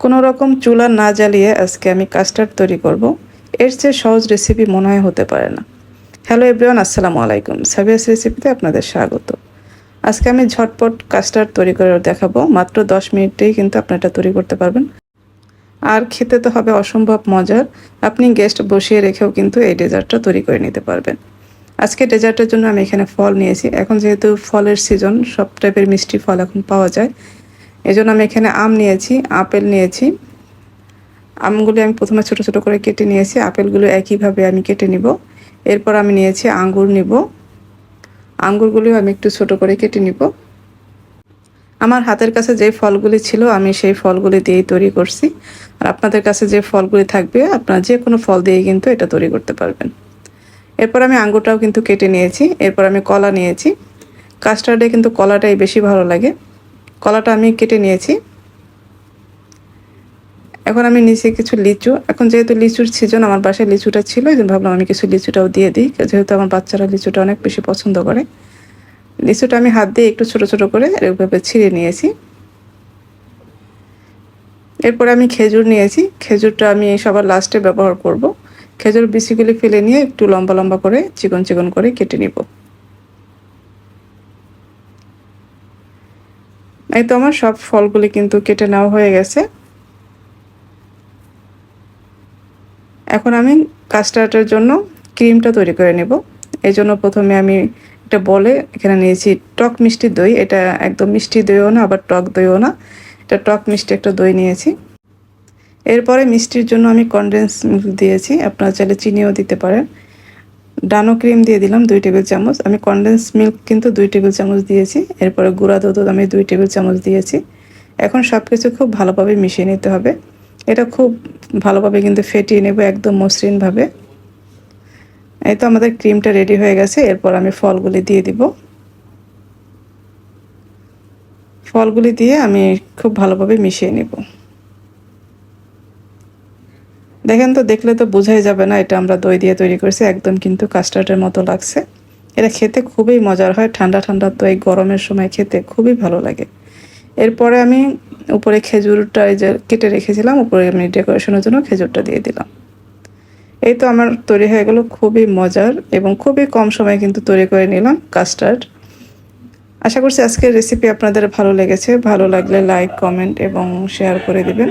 কোনো রকম চুলা না জ্বালিয়ে আজকে আমি কাস্টার্ড তৈরি করব। এর চেয়ে সহজ রেসিপি মনে হয় হতে পারে না। হ্যালো এভরিওয়ান, আসসালামু আলাইকুম। সাবিয়াস রেসিপিতে আপনাদের স্বাগত। আজকে আমি ঝটপট কাস্টার্ড তৈরি করে দেখাবো। মাত্র দশ মিনিটেই কিন্তু আপনি এটা তৈরি করতে পারবেন। আর খেতে তো হবে অসম্ভব মজার। আপনি গেস্ট বসিয়ে রেখেও কিন্তু এই ডেজার্টটা তৈরি করে নিতে পারবেন। আজকে ডেজার্টের জন্য আমি এখানে ফল নিয়েছি। এখন যেহেতু ফলের সিজন সব টাইপের মিষ্টি ফল এখন পাওয়া যায়। এই জন্য আমি এখানে আম নিয়েছি, আপেল নিয়েছি। আমগুলি আমি প্রথমে ছোট ছোট করে কেটে নিয়েছি, আপেলগুলো একইভাবে আমি কেটে নিব। এরপর আমি নিয়েছি আঙ্গুর নিব। আঙ্গুরগুলিও আমি একটু ছোট করে কেটে নিব। আমার হাতের কাছে যে ফলগুলি ছিল, আমি সেই ফলগুলি দিয়েই তৈরি করছি। আর আপনাদের কাছে যে ফলগুলি থাকবে, আপনারা যে কোনো ফল দিয়েই কিন্তু এটা তৈরি করতে পারবেন। এরপর আমি আঙ্গুরটাও কিন্তু কেটে নিয়েছি। এরপর আমি কলা নিয়েছি। কাস্টার্ডে কিন্তু কলাটাই বেশি ভালো লাগে। কলাটা আমি কেটে নিয়েছি। এখন আমি নিচে কিছু লিচু। এখন যেহেতু লিচুর সিজন আমার বাসায় লিচুটা ছিল, এই ভাবলাম আমি কিছু লিচুটাও দিয়ে দিই, যেহেতু আমার বাচ্চারা লিচুটা অনেক বেশি পছন্দ করে। লিচুটা আমি হাত দিয়ে একটু ছোট ছোট করে এভাবে ছিঁড়ে নিয়েছি। এরপরে আমি খেজুর নিয়েছি। খেজুরটা আমি সবার লাস্টে ব্যবহার করব। খেজুর বিচিগুলি ফেলে নিয়ে একটু লম্বা লম্বা করে চিকন চিকন করে কেটে নিব। এই তো আমার সব ফলগুলি কিন্তু কেটে নেওয়া হয়ে গেছে। এখন আমি কাস্টার্ডের জন্য ক্রিমটা তৈরি করে নেব। এই জন্য প্রথমে আমি এটা বলে এখানে নিয়েছি টক মিষ্টি দই। এটা একদম মিষ্টি দইও না, আবার টক দইও না। এটা টক মিষ্টি একটা দই নিয়েছি। এরপরে মিষ্টির জন্য আমি কনডেন্স মিল্ক দিয়েছি। আপনারা চাইলে চিনিও দিতে পারেন। ডানো ক্রিম দিয়ে দিলাম দুই টেবিল চামচ। আমি কনডেন্স মিল্ক কিন্তু দুই টেবিল চামচ দিয়েছি। এরপরে গুঁড়া দুধ আমি দুই টেবিল চামচ দিয়েছি। এখন সব কিছু খুব ভালোভাবে মিশিয়ে নিতে হবে। এটা খুব ভালোভাবে কিন্তু ফেটিয়ে নেব একদম মসৃণভাবে। এই তো আমাদের ক্রিমটা রেডি হয়ে গেছে। এরপর আমি ফলগুলি দিয়ে দিব। ফলগুলি দিয়ে আমি খুব ভালোভাবে মিশিয়ে নেব। দেখেন তো, দেখলে তো বোঝাই যাবে না, এটা আমরা দই দিয়ে তৈরি করেছি, একদম কিন্তু কাস্টার্ডের মতো লাগছে। এটা খেতে খুবই মজার হয়, ঠান্ডা ঠান্ডা তো এই গরমের সময় খেতে খুবই ভালো লাগে। এরপরে আমি উপরে খেজুরটা এই যে কেটে রেখেছিলাম, উপরে আমি ডেকোরেশনের জন্য খেজুরটা দিয়ে দিলাম। এই তো আমার তৈরি হয়ে গেলো, খুবই মজার এবং খুবই কম সময়ে কিন্তু তৈরি করে নিলাম কাস্টার্ড। আশা করছি আজকের রেসিপি আপনাদের ভালো লেগেছে, ভালো লাগলে লাইক কমেন্ট এবং শেয়ার করে দিবেন।